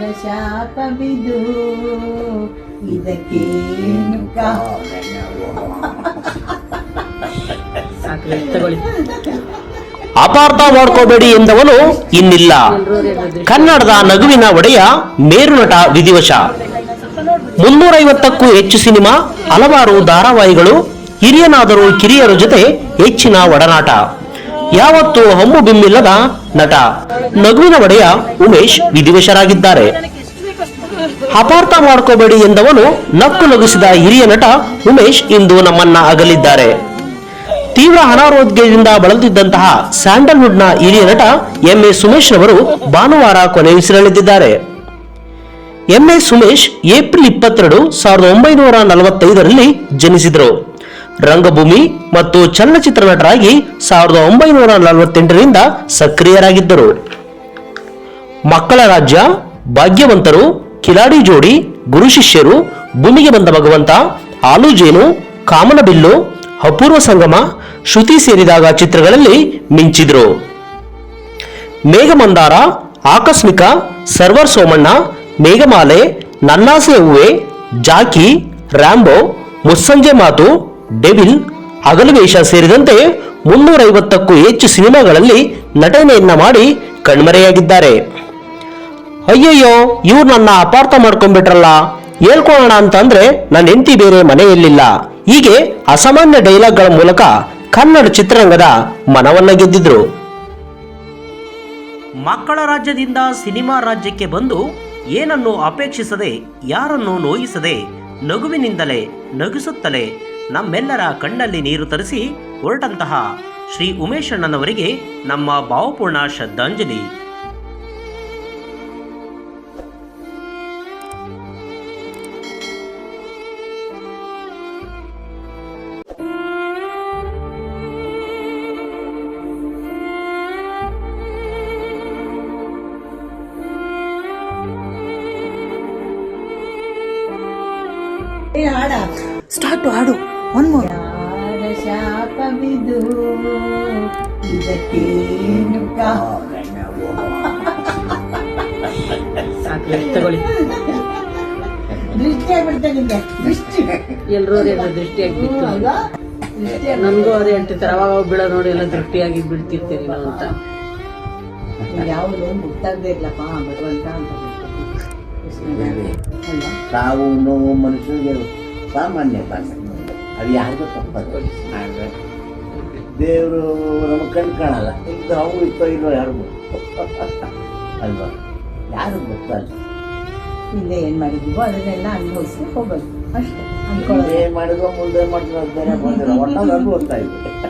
ಯಾರ ಶಾಪವಿದು. ಇದಕ್ಕೇನು ಸಾಕು ತಗೊಳ್ಳಿ. ಅಪಾರ್ಥ ಮಾಡ್ಕೋಬೇಡಿ ಎಂದವನು ಇನ್ನಿಲ್ಲ. ಕನ್ನಡದ ನಗುವಿನ ಒಡೆಯ ಮೇರುನಟ ವಿಧಿವಶ. ಮುನ್ನೂರೈವತ್ತಕ್ಕೂ ಹೆಚ್ಚು ಸಿನಿಮಾ ಹಲವಾರು ಧಾರಾವಾಹಿಗಳು ಹಿರಿಯನಾದರೂ ಕಿರಿಯರ ಜೊತೆ ಹೆಚ್ಚಿನ ಒಡನಾಟ. ಯಾವತ್ತೂ ಹಮ್ಮು ಬಿಮ್ಮಿಲ್ಲದ ನಟ ನಗುವಿನ ಒಡೆಯ ಉಮೇಶ್ ವಿಧಿವಶರಾಗಿದ್ದಾರೆ. ಅಪಾರ್ಥ ಮಾಡ್ಕೋಬೇಡಿ ಎಂದವನು ನಕ್ಕು ನಗಿಸಿದ ಹಿರಿಯ ನಟ ಉಮೇಶ್ ಇಂದು ನಮ್ಮನ್ನ ಅಗಲಿದ್ದಾರೆ. ತೀವ್ರ ಅನಾರೋಗ್ಯದಿಂದ ಬಳಲುತ್ತಿದ್ದಂತಹ ಸ್ಯಾಂಡಲ್ವುಡ್ನ ಹಿರಿಯ ನಟ ಎಂ ಎ ಸುಮೇಶ್ ರವರು ಭಾನುವಾರ ಕೊನೆಯುಸಿರೆಳೆದಿದ್ದಾರೆ ಎಂ ಎ ಸುಮೇಶ್ ಏಪ್ರಿಲ್ ಇಪ್ಪತ್ತೆರಡು ಸಾವಿರದ ಒಂಬೈನೂರ ನಲವತ್ತೈದರಲ್ಲಿ ಜನಿಸಿದರು. ರಂಗಭೂಮಿ ಮತ್ತು ಚಲನಚಿತ್ರ ನಟರಾಗಿ ಸಾವಿರದ ಒಂಬೈನೂರ ನಲವತ್ತೆಂಟರಿಂದ ಸಕ್ರಿಯರಾಗಿದ್ದರು. ಮಕ್ಕಳ ರಾಜ್ಯ, ಭಾಗ್ಯವಂತರು, ಕಿಲಾಡಿ ಜೋಡಿ, ಗುರು ಶಿಷ್ಯರು, ಭೂಮಿಗೆ ಬಂದ ಭಗವಂತ ಆಲೂಜೇನು ಕಾಮನಬಿಲ್ಲು ಅಪೂರ್ವ ಸಂಗಮ, ಶ್ರುತಿ ಸೇರಿದಾಗ ಚಿತ್ರಗಳಲ್ಲಿ ಮಿಂಚಿದ್ರು. ಮೇಘಮಂದಾರ, ಆಕಸ್ಮಿಕ, ಸರ್ವರ್ ಸೋಮಣ್ಣ, ಮೇಘಮಾಲೆ, ನನ್ನಾಸೆ ಹೂವೆ, ಜಾಕಿ ರ್ಯಾಂಬೋ ಮುಸ್ಸಂಜೆ ಮಾತು ಡೆವಿಲ್ ಹಗಲುವೇಷ ಸೇರಿದಂತೆ ಮುನ್ನೂರೈವತ್ತಕ್ಕೂ ಹೆಚ್ಚು ಸಿನಿಮಾಗಳಲ್ಲಿ ನಟನೆಯನ್ನ ಮಾಡಿ ಕಣ್ಮರೆಯಾಗಿದ್ದಾರೆ. ಅಯ್ಯಯ್ಯೋ, ಇವ್ರು ನನ್ನ ಅಪಾರ್ಥ ಮಾಡ್ಕೊಂಡ್ಬಿಟ್ರಲ್ಲ. ಹೇಳ್ಕೊಳ್ಳೋಣ ಅಂತಂದ್ರೆ ನನ್ನ ಹೆಂಡತಿ ಬೇರೆ ಮನೆಯಲ್ಲಿಲ್ಲ. ಹೀಗೆ ಅಸಾಮಾನ್ಯ ಡೈಲಾಗ್ಗಳ ಮೂಲಕ ಕನ್ನಡ ಚಿತ್ರರಂಗದ ಮನವನ್ನ ಗೆದ್ದಿದ್ರು. ಮಕ್ಕಳ ರಾಜ್ಯದಿಂದ ಸಿನಿಮಾ ರಾಜ್ಯಕ್ಕೆ ಬಂದು ಏನನ್ನು ಅಪೇಕ್ಷಿಸದೆ, ಯಾರನ್ನು ನೋಯಿಸದೆ, ನಗುವಿನಿಂದಲೇ ನಗಿಸುತ್ತಲೇ ನಮ್ಮೆಲ್ಲರ ಕಣ್ಣಲ್ಲಿ ನೀರು ತರಿಸಿ ಹೊರಟಂತಹ ಶ್ರೀ ಉಮೇಶಣ್ಣನವರಿಗೆ ನಮ್ಮ ಭಾವಪೂರ್ಣ ಶ್ರದ್ಧಾಂಜಲಿ. ಸ್ಟಾರ್ಟ್ ಹಾಡು. ಒನ್ ಮೋರ್ ಇದಕ್ಕೇನು ಕಾರಣವೋ? ತಗೊಳ್ಳಿ. ದೃಷ್ಟಿ ಆಗ್ಬಿಡ್ತಾ ದೃಷ್ಟಿ. ಎಲ್ಲರೂ ದೃಷ್ಟಿ ಆಗ್ಬಿಡ್ತಾ. ನನ್ಗೂ ಅದೇ ಅಂಟಿರ್ತಾರೆ ಅವಾಗ ಬೀಳೋ ನೋಡಿ ಎಲ್ಲ ದೃಷ್ಟಿಯಾಗಿ ಬಿಡ್ತಿರ್ತೀರಿ ನಾವು ಅಂತ. ಯಾವ್ದು ಗೊತ್ತಾಗದೇ ಇಲ್ಲಪ್ಪ ಭಗವಂತ ಅಂತ? ಸಾವು ನೋವು ಮನುಷ್ಯರಿಗೆ ಸಾಮಾನ್ಯ ತಾನೆ ಅದು ಯಾರಿಗೂ ತಪ್ಪದು ದೇವರು ನಮ್ಮ ಕಣ್ ಕಾಣಲ್ಲ. ಇದು ಅವು ಇತ್ತೋ ಇಲ್ಲೋ ಯಾರಿಗೂ ಅಲ್ವಾ? ಯಾರು ಗೊತ್ತಲ್ಲ. ಹಿಂದೆ ಏನು ಮಾಡಿದ್ವೋ ಅದನ್ನೆಲ್ಲ ಅನುಭವಿಸಿ ಹೋಗೋದು. ಅಷ್ಟೇ. ಅನ್ಕೊಳ್ಳೋದು. ಏನ್ ಮಾಡಿದ್ವೋ ಮುಂದೆ ಮಾಡಿದ್ರೆ ಬೇರೆ ಬಂದಿರೋ ಒಟ್ಟಾಗಿ ಅನುಭವಿಸ್ತಾ ಇದ್ವಿ.